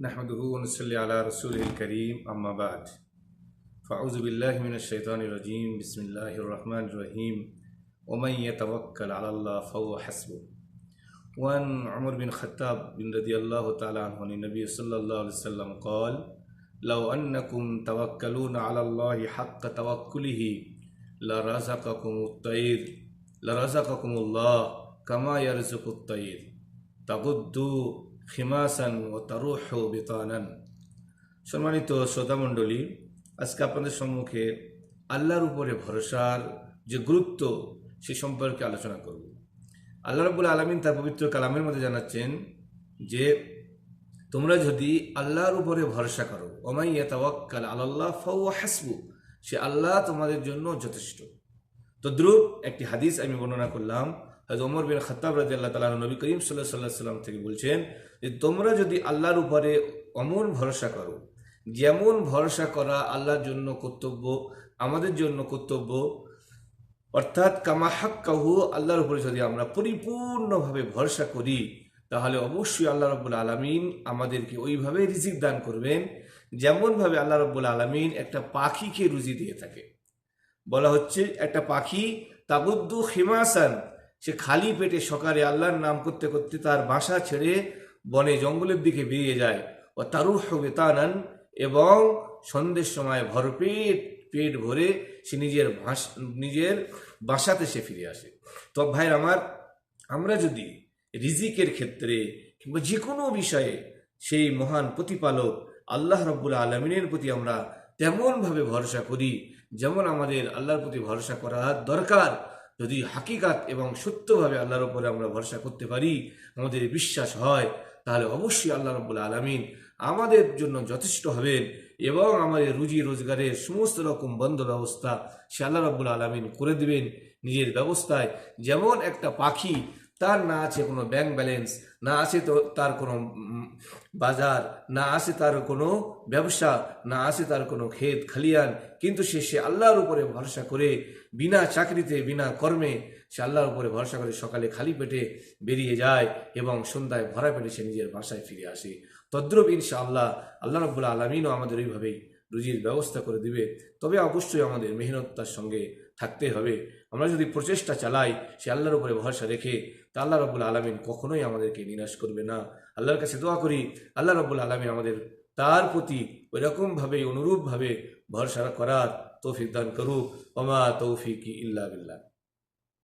نحمده ونصلي على رسوله الكريم أما بعد. فأعوذ بالله من الشيطان الرجيم. بسم الله الرحمن الرحيم. ومن يتوكل على الله فهو حسبه. وعن عمر بن خطاب بن رضي الله تعالى عنه النبي صلى الله عليه وسلم قال لو أنكم توكلون على الله حق توكله لرزقكم الطير لرزقكم الله كما يرزق الطير. تغدوا খিমাসান ও তারুহ বিতানান। সম্মানিত শ্রোতামণ্ডলী আজকে আপনাদের সম্মুখে আল্লাহর উপরে ভরসার যে গুরুত্ব, সে সম্পর্কে আলোচনা করব। আল্লাহ রবুল আলমিন তার পবিত্র কালামের মধ্যে জানাচ্ছেন যে, তোমরা যদি আল্লাহর উপরে ভরসা করো ওমাই ইয়াতাওয়াক্কাল আল্লাহ ফাউ হাসবু, সে আল্লাহ তোমাদের জন্য যথেষ্ট। তদ্রুপ একটি হাদিস আমি বর্ণনা করলাম হয়তো ওমর বিন খত্তাব রাজি আল্লাহ তালা নবী করিম সাল্লাহ সাল্লাহ সাল্লাম থেকে বলছেন যে, তোমরা যদি আল্লাহর উপরে অমন ভরসা করো, যেমন ভরসা করা আল্লাহর জন্য কর্তব্য, আমাদের জন্য কর্তব্য, অর্থাৎ কামা হাক্কাহু, আল্লাহর উপরে যদি আমরা পরিপূর্ণভাবে ভরসা করি, তাহলে অবশ্যই আল্লাহ রব্বুল আলমিন আমাদেরকে ওইভাবে রিজিক দান করবেন, যেমনভাবে আল্লাহ রব্বুল আলমিন একটা পাখিকে রুজি দিয়ে থাকে। বলা হচ্ছে, একটা পাখি, তাবুদ্দু খিমাসান সে খালি পেটে সকালে আল্লাহর নাম করতে করতে তার বাসা ছেড়ে বনে জঙ্গলের দিকে বেরিয়ে যায়। ও তারুহ বেতানান এবং সন্ধ্যের সময় ভরপেট পেট ভরে সে নিজের ভাস নিজের বাসাতে সে ফিরে আসে। তো ভাই আমার, আমরা যদি রিজিকের ক্ষেত্রে কিংবা যে কোনো বিষয়ে সেই মহান প্রতিপালক আল্লাহ রব্বুল আলমিনের প্রতি আমরা তেমনভাবে ভরসা করি, যেমন আমাদের আল্লাহর প্রতি ভরসা করা দরকার যদি হাকিকাত এবং সত্যভাবে আল্লাহর উপরে আমরা ভরসা করতে পারি, আমাদের বিশ্বাস হয়, তাহলে অবশ্যই আল্লাহ রব্বুল আলমিন আমাদের জন্য যথেষ্ট হবেন এবং আমাদের রুজি রোজগারের সমস্ত রকম বন্ধ ব্যবস্থা সে আল্লাহ রব্বুল আলমিন করে দেবেন নিজের ব্যবস্থায়। যেমন একটা পাখি তার না আছে কোনো ব্যাংক ব্যালেন্স না আছে তো তার কোনো বাজার, না আছে তার কোনো ব্যবসা, না আছে তার কোনো ক্ষেত, খালিয়ান। কিন্তু সে সে আল্লাহর উপরে ভরসা করে বিনা চাকরিতে, বিনা কর্মে সে আল্লাহর উপরে ভরসা করে সকালে খালি পেটে বেরিয়ে যায় এবং সন্ধ্যায় ভরা পেটে সে নিজের বাসায় ফিরে আসে। তদ্রুপ ইনশা আল্লাহ আল্লাহ রব্বুল আলমিনও আমাদের ওইভাবেই রুজির ব্যবস্থা করে দিবে, তবে অবশ্যই আমাদের মেহনতার সঙ্গে থাকতে হবে। আমরা যদি প্রচেষ্টা চালাই, সে আল্লাহর উপরে ভরসা রেখে, তা আল্লাহ রব্বুল আলমিন কখনোই আমাদেরকে নিরাশ করবে না। আল্লাহর কাছে দোয়া করি, আল্লাহ রব্বুল আলমিন আমাদের তার প্রতি ওইরকমভাবে, অনুরূপভাবে ভরসা করার তৌফিক দান করুক। অমা তৌফিক ইল্লা বিল্লাহ।